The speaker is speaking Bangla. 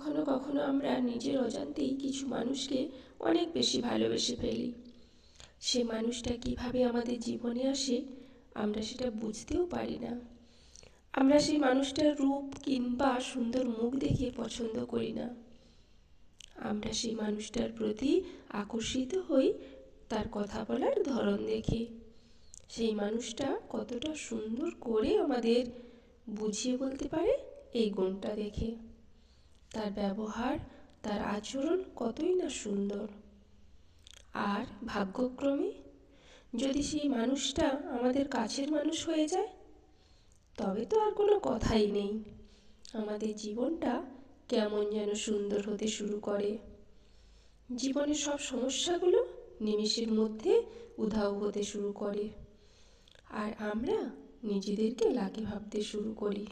কখনো কখনো আমরা নিজের অজান্তেই কিছু মানুষকে অনেক বেশি ভালোবেসে ফেলি। সে মানুষটা কীভাবে আমাদের জীবনে আসে, আমরা সেটা বুঝতেও পারি না। আমরা সেই মানুষটার রূপ কিংবা সুন্দর মুখ দেখে পছন্দ করি না। আমরা সেই মানুষটার প্রতি আকর্ষিত হই তার কথা বলার ধরন দেখে। সেই মানুষটা কতটা সুন্দর করে আমাদের বুঝিয়ে বলতে পারে এই গুণটা দেখে। তার ব্যবহার, তার আচরণ কতই না সুন্দর। আর ভাগ্যক্রমে, যদি সেই মানুষটা আমাদের কাছের মানুষ হয়ে যায়, তবে তো আর কোনো কথাই নেই। আমাদের জীবনটা কেমন যেন সুন্দর হতে শুরু করে। জীবনের সব সমস্যাগুলো নিমেষের মধ্যে উধাও হতে শুরু করে। আর আমরা নিজেদেরকে লাকি ভাবতে শুরু করি।